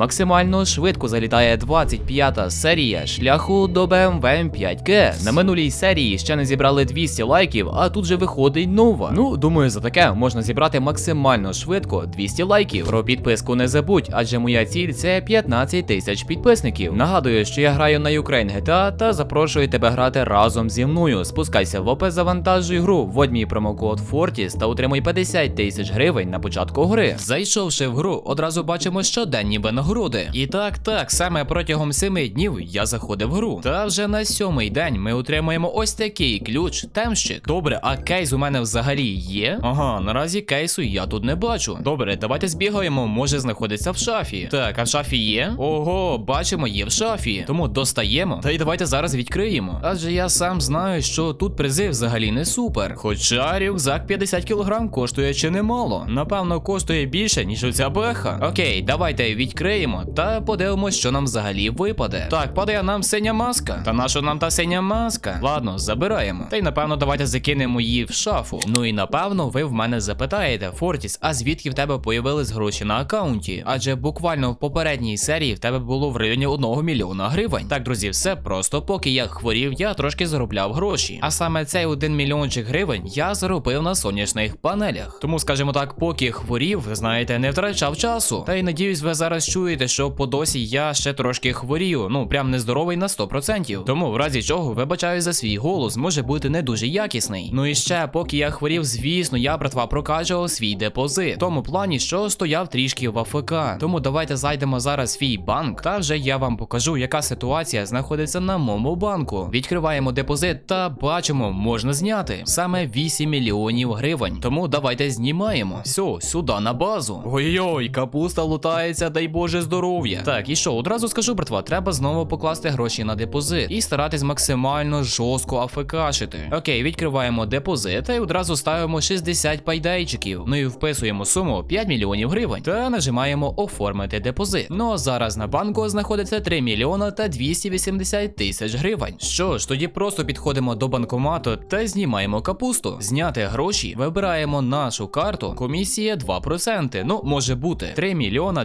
Максимально швидко залітає 25-та серія шляху до BMW M5G. На минулій серії ще не зібрали 200 лайків, а тут же виходить нова. Ну, думаю, за таке можна зібрати максимально швидко 200 лайків. Про підписку не забудь, адже моя ціль це 15 тисяч підписників. Нагадую, що я граю на Ukraine GTA та запрошую тебе грати разом зі мною. Спускайся в опис, завантажуй гру, вводь мій промокод Fortis та отримуй 50 тисяч гривень на початку гри. Зайшовши в гру, одразу бачимо щоденні винагороди. І так, так, саме протягом 7 днів я заходив в гру. Та вже на сьомий день ми отримуємо ось такий ключ, темщик. Добре, а кейс у мене взагалі є? Ага, наразі кейсу я тут не бачу. Добре, давайте збігаємо, може знаходиться в шафі. Так, а в шафі є? Ого, бачимо, є в шафі. Тому достаємо. Та й давайте зараз відкриємо. Адже я сам знаю, що тут призи взагалі не супер. Хоча рюкзак 50 кг коштує чи немало. Напевно, коштує більше, ніж оця беха. Окей, давайте відкриємо та подивимось, що нам взагалі випаде. Так, падає нам синя маска. Та наша нам та синя маска? Ладно, забираємо. Та й напевно давайте закинемо її в шафу. Ну і напевно, ви в мене запитаєте, Фортіс, а звідки в тебе появились гроші на аккаунті? Адже буквально в попередній серії в тебе було в районі 1 мільйона гривень. Так, друзі, все просто. Поки я хворів, я трошки заробляв гроші. А саме цей 1 мільйончик гривень я заробив на сонячних панелях. Тому, скажімо так, поки хворів, знаєте, не втрачав часу. Та й надіюсь, ви зараз чуєте, що по досі я ще трошки хворію. Ну прям нездоровий на 100%. Тому, в разі чого, вибачаю за свій голос, може бути не дуже якісний. Ну і ще, поки я хворів, звісно, я братва прокачував свій депозит. В тому плані, що стояв трішки в АФК. Тому давайте зайдемо зараз в свій банк, та вже я вам покажу, яка ситуація знаходиться на моєму банку. Відкриваємо депозит та бачимо, можна зняти саме 8 мільйонів гривень. Тому давайте знімаємо. Все, сюди на базу. Ой-ой, капуста лутається, дай Боже здоров'я. Так, і що, одразу скажу, братва, треба знову покласти гроші на депозит і старатись максимально жорстко афекашити. Окей, відкриваємо депозит й одразу ставимо 60 пайдайчиків. Ну і вписуємо суму 5 мільйонів гривень та нажимаємо оформити депозит. Ну а зараз на банку знаходиться 3 мільйона та 280 тисяч гривень. Що ж, тоді просто підходимо до банкомату та знімаємо капусту. Зняти гроші, вибираємо нашу карту. Комісія 2%. Ну, може бути 3 мільйона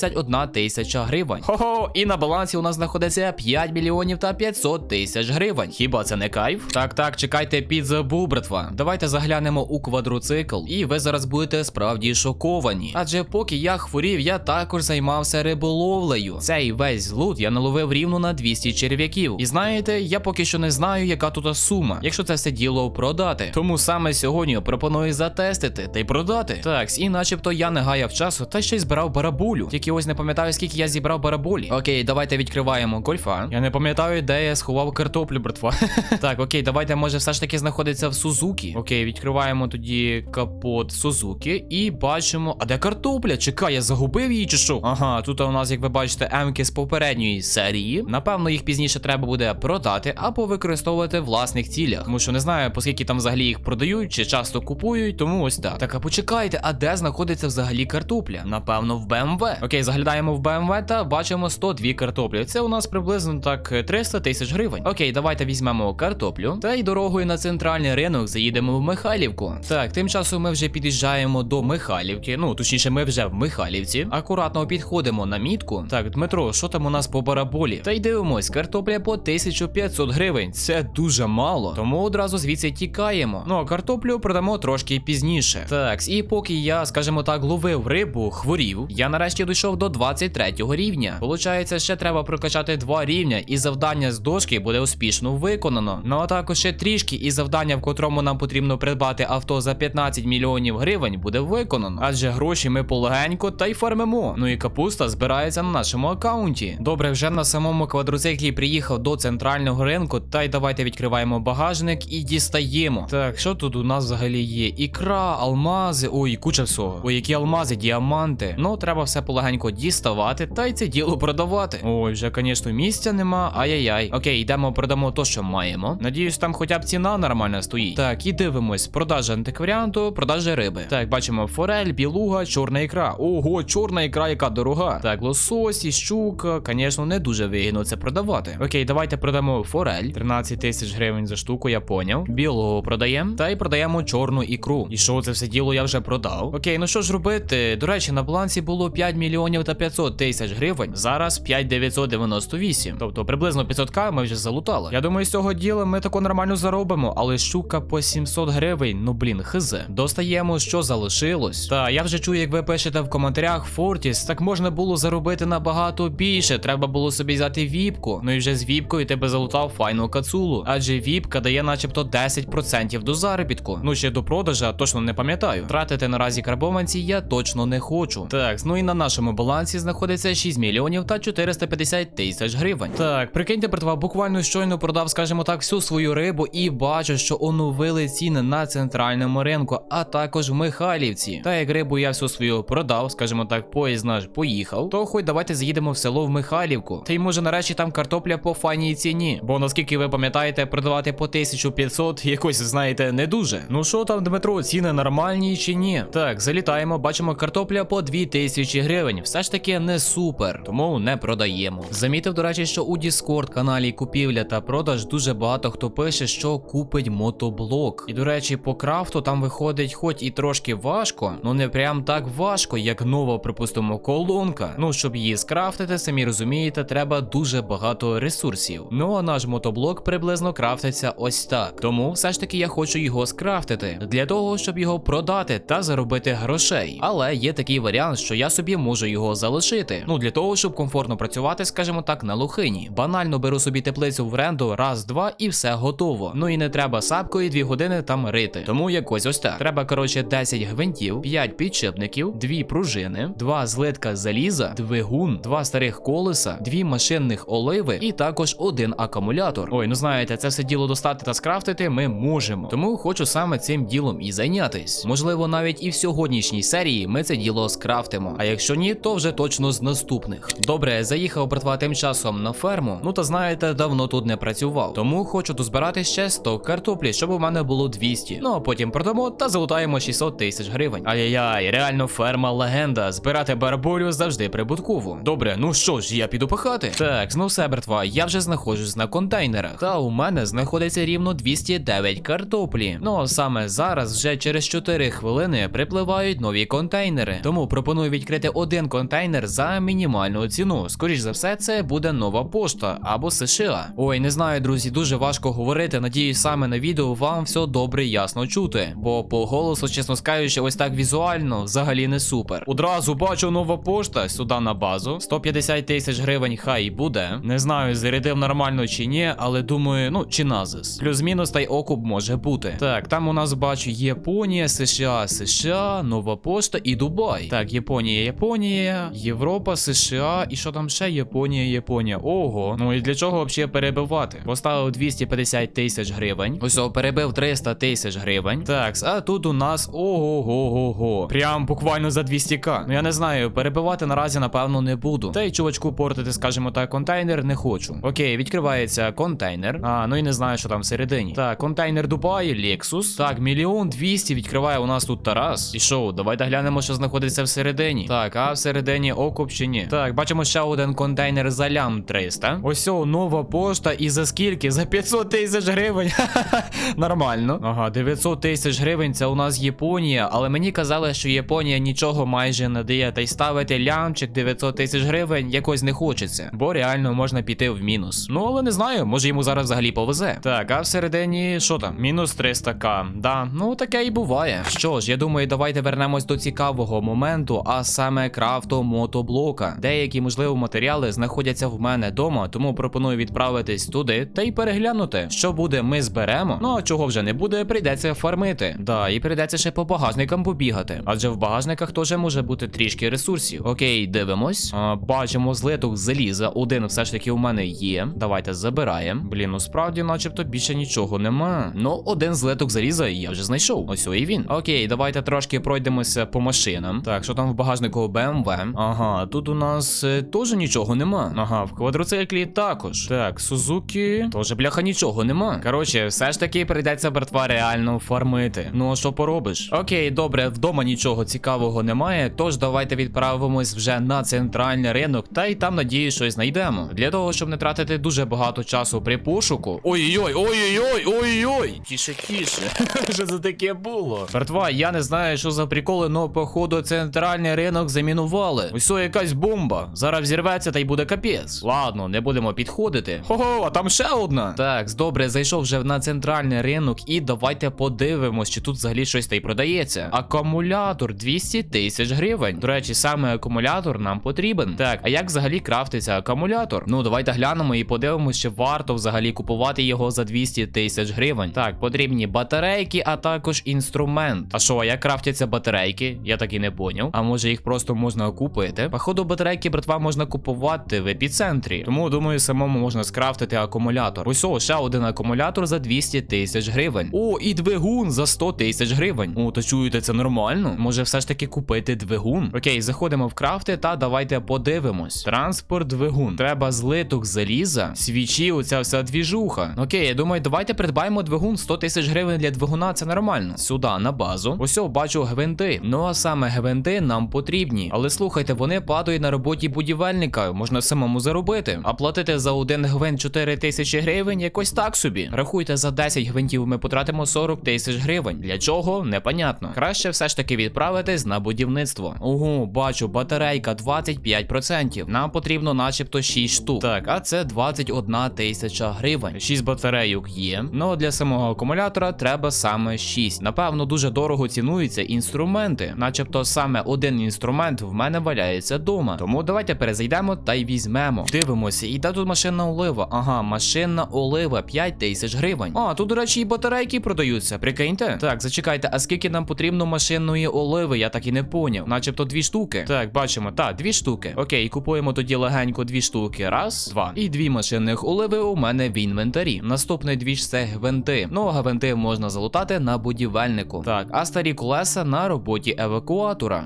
281 тисяча гривень. Хо-хо, і на балансі у нас знаходиться 5 мільйонів та 500 тисяч гривень. Хіба це не кайф? Так, так, чекайте підзабув, братва. Давайте заглянемо у квадроцикл, і ви зараз будете справді шоковані. Адже поки я хворів, я також займався риболовлею. Цей весь лут я наловив рівно на 200 черв'яків. І знаєте, я поки що не знаю, яка тут сума, якщо це все діло продати. Тому саме сьогодні пропоную затестити та й продати. Так, і начебто я не гаяв часу, та ще й збирав барабулю. Тільки ось не пам'ятаю, скільки я зібрав барабулі. Окей, давайте відкриваємо гольфа. Я не пам'ятаю, де я сховав картоплю, братва. так, окей, давайте, може, все ж таки знаходиться в Сузукі. Окей, відкриваємо тоді капот Сузукі і бачимо. А де картопля? Чекай, я загубив її чи що? Ага, тут у нас, як ви бачите, емки з попередньої серії. Напевно, їх пізніше треба буде продати або використовувати в власних цілях. Тому що не знаю, поскільки там взагалі їх продають чи часто купують, тому ось так. Так, а почекайте, а де знаходиться взагалі картопля? Напевно, в БМВ. Окей, заглядаємо в БМВ та бачимо 102 картоплі. Це у нас приблизно так 300 тисяч гривень. Окей, давайте візьмемо картоплю та й дорогою на центральний ринок заїдемо в Михайлівку. Так, тим часом ми вже під'їжджаємо до Михайлівки. Ну, точніше, ми вже в Михайлівці. Акуратно підходимо на мітку. Так, Дмитро, що там у нас по бараболі? Та й дивимось, картопля по 1500 гривень. Це дуже мало. Тому одразу звідси тікаємо. Ну а картоплю продамо трошки пізніше. Так, і поки я, скажімо так, ловив рибу, хворів, я нарешті дійшов до 23 рівня. Получається, ще треба прокачати два рівня, і завдання з дошки буде успішно виконано. Ну а також ще трішки, і завдання, в котрому нам потрібно придбати авто за 15 мільйонів гривень, буде виконано. Адже гроші ми полегенько та й фармимо. Ну і капуста збирається на нашому аккаунті. Добре, вже на самому квадроциклі приїхав до центрального ринку. Та й давайте відкриваємо багажник і дістаємо. Так, що тут у нас взагалі є? Ікра, алмази. Ой, куча всього. Ой, які алмази, діаманти. Ну, треба все полегенько діставати та й це діло продавати. Ой, вже, звісно, місця нема. Ай-яй-яй. Окей, йдемо, продамо то, що маємо. Надіюсь, там хоча б ціна нормальна стоїть. Так, і дивимось. Продажа антикваріанту, продажа риби. Так, бачимо форель, білуга, чорна ікра. Ого, чорна ікра, яка дорога. Так, лососі, щука. Звісно, не дуже вигідно це продавати. Окей, давайте продамо форель. 13 тисяч гривень за штуку, я поняв. Білого продаємо. Та й продаємо чорну ікру. І що це все діло я вже продав? Окей, ну що ж робити? До речі, на балансі було 5 мільйонів мільйонів та 500 тисяч гривень. Зараз 5998. Тобто приблизно 500к ми вже залутали. Я думаю, з цього діла ми тако нормально заробимо, але щука по 700 гривень, ну блін, хизе. Достаємо, що залишилось. Та я вже чую, як ви пишете в коментарях Фортіс, так можна було заробити набагато більше. Треба було собі взяти віпку. Ну і вже з віпкою ти би залутав файну кацулу. Адже віпка дає начебто 10% до заробітку. Ну ще до продажа, точно не пам'ятаю. Тратити наразі карбованці я точно не хочу. Так, ну і на нашому балансі знаходиться 6 мільйонів та 450 тисяч гривень. Так, прикиньте, братва, буквально щойно продав, скажімо так, всю свою рибу і бачу, що оновили ціни на центральному ринку, а також в Михайлівці. Та як рибу я всю свою продав, скажімо так, поїзд наш поїхав, то хоч давайте заїдемо в село в Михайлівку. Та й може нарешті там картопля по файній ціні. Бо наскільки ви пам'ятаєте, продавати по 1500 якось, знаєте, не дуже. Ну що там, Дмитро, ціни нормальні чи ні? Так, залітаємо, бачимо картопля по 2000 гривень. Все ж таки не супер, тому не продаємо. Замітив, до речі, що у Discord каналі купівля та продаж дуже багато хто пише, що купить мотоблок. І до речі, по крафту там виходить, хоч і трошки важко, ну не прям так важко, як нова, припустимо, колонка. Ну, щоб її скрафтити, самі розумієте, треба дуже багато ресурсів. Ну а наш мотоблок приблизно крафтиться ось так. Тому все ж таки я хочу його скрафтити для того, щоб його продати та заробити грошей. Але є такий варіант, що я собі можу його залишити. Ну для того, щоб комфортно працювати, скажімо так, на лохині. Банально беру собі теплицю в оренду, раз, два і все готово. Ну і не треба сапкою дві години там рити. Тому якось ось так. Треба, коротше, 10 гвинтів, 5 підшипників, 2 пружини, 2 злитка заліза, двигун, 2 старих колеса, 2 машинних оливи і також один акумулятор. Ой, ну знаєте, це все діло достати та скрафтити ми можемо. Тому хочу саме цим ділом і зайнятись. Можливо, навіть і в сьогоднішній серії ми це діло скрафтимо. А якщо ні, то вже точно з наступних. Добре, заїхав братва тим часом на ферму. Ну та знаєте, давно тут не працював. Тому хочу дозбирати ще 100 картоплі, щоб у мене було 200. Ну а потім продамо та залутаємо 600 тисяч гривень. Ай-яй-яй, реально ферма легенда. Збирати барболю завжди прибутково. Добре, ну що ж, я піду пахати. Так, ну все, братва, я вже знаходжусь на контейнерах. Та у мене знаходиться рівно 209 картоплі. Ну а саме зараз, вже через 4 хвилини, припливають нові контейнери. Тому пропоную відкрити один контейнер за мінімальну ціну. Скоріш за все, це буде нова пошта або США. Ой, не знаю, друзі, дуже важко говорити. Надіюсь, саме на відео вам все добре і ясно чути. Бо по голосу, чесно скажучи, ось так візуально взагалі не супер. Одразу бачу нова пошта сюди на базу. 150 тисяч гривень хай і буде. Не знаю, зарядив нормально чи ні, але думаю, ну чи назис. Плюс-мінус та й окуп може бути. Так, там у нас бачу Японія, США, США, Нова Пошта і Дубай. Так, Японія, Японія, Європа, США. І що там ще? Японія, Японія. Ого. Ну і для чого взагалі перебивати? Поставив 250 тисяч гривень. Ось перебив 300 тисяч гривень. Так, а тут у нас ого-го-го-го. Прям буквально за 200к. Ну я не знаю, перебивати наразі, напевно, не буду. Та й чувачку портити, скажімо так, контейнер не хочу. Окей, відкривається контейнер. А, ну і не знаю, що там всередині. Так, контейнер Дубай, Lexus. Так, мільйон двісті відкриває у нас тут Тарас. І що, давайте глянемо, що знаходиться всередині. Так, а всередині окуп чи ні? Так, бачимо ще один контейнер за лям 300. Ось о, нова пошта. І за скільки? За 500 тисяч гривень. Нормально. Ага, 900 тисяч гривень це у нас Японія, але мені казали, що Японія нічого майже не дає, та й ставити лямчик 900 тисяч гривень якось не хочеться, бо реально можна піти в мінус. Ну але не знаю, може йому зараз взагалі повезе. Так, а всередині що там? Мінус 300к. Да, ну таке і буває. Що ж, я думаю, давайте вернемось до цікавого моменту, а саме крафту мотоблока. Деякі можливо матеріали знаходяться в мене вдома, тому пропоную відправитись туди та й переглянути, що буде, ми зберемо. Ну а чого вже не буде, прийдеться фармити. Да, і прийдеться ще по багажникам побігати. Адже в багажниках теж може бути трішки ресурсів. Окей, дивимось. А, бачимо злиток заліза. Один все ж таки у мене є. Давайте забираємо. Блін, ну справді, начебто, більше нічого нема. Ну, один злиток заліза я вже знайшов. Ось і він. Окей, давайте трошки пройдемося по машинам. Так, що там в багажнику BMW? Ага, тут у нас е, теж нічого нема. Ага, в квадроциклі також. Так, Сузуки. Теж бляха нічого нема. Коротше, все ж таки прийдеться братва реально фармити. Ну а що поробиш? Окей, добре, вдома нічого цікавого немає. Тож давайте відправимось вже на центральний ринок, та й там надію, щось знайдемо. Для того, щоб не тратити дуже багато часу при пошуку. Ой-ой-ой, ой-ой-ой, ой-ой. Тіше, тіше. Що це таке було? Братва, я не знаю, що за приколи, но походу центральний ринок замінував здетонували. Ось якась бомба. Зараз взірветься та й буде капець. Ладно, не будемо підходити. Хо-хо, а там ще одна. Так, добре, зайшов вже на центральний ринок і давайте подивимось, чи тут взагалі щось та й продається. Акумулятор 200 тисяч гривень. До речі, саме акумулятор нам потрібен. Так, а як взагалі крафтиться акумулятор? Ну, давайте глянемо і подивимось, чи варто взагалі купувати його за 200 тисяч гривень. Так, потрібні батарейки, а також інструмент. А що, а як крафтяться батарейки? Я так і не поняв. А може їх просто можна купити? Походу, батарейки, братва, можна купувати в епіцентрі. Тому думаю, самому можна скрафтити акумулятор. Ось о, ще один акумулятор за 200 тисяч гривень. О, і двигун за 100 тисяч гривень. О, то чуєте, це нормально? Може, все ж таки купити двигун? Окей, заходимо в крафти та давайте подивимось. Транспорт двигун. Треба злиток заліза, свічі, оця вся двіжуха. Окей, я думаю, давайте придбаємо двигун 100 тисяч гривень для двигуна, це нормально. Сюди, на базу. Ось бачу гвинти. Ну а саме гвинти нам потрібні. Але слухайте, вони падають на роботі будівельника, можна самому заробити. А платити за один гвинт 4 тисячі гривень якось так собі. Рахуйте, за 10 гвинтів ми потратимо 40 тисяч гривень. Для чого? Непонятно. Краще все ж таки відправитись на будівництво. Ого, бачу, батарейка 25%. Нам потрібно начебто 6 штук. Так, а це 21 тисяча гривень. 6 батарейок є. Ну для самого акумулятора треба саме 6. Напевно, дуже дорого цінуються інструменти. Начебто саме один інструмент в мене валяється вдома. Тому давайте перезайдемо та й візьмемо. Дивимося, і де тут машинна олива? Ага, машинна олива 5 тисяч гривень. А, тут, до речі, і батарейки продаються. Прикиньте. Так, зачекайте, а скільки нам потрібно машинної оливи? Я так і не поняв. Начебто дві штуки. Так, бачимо, так, дві штуки. Окей, купуємо тоді легенько дві штуки. Раз, два. І дві машинних оливи у мене в інвентарі. Наступний двіж це гвинти. Ну, а гвинти можна залутати на будівельнику. Так, а старі колеса на роботі евакуатора.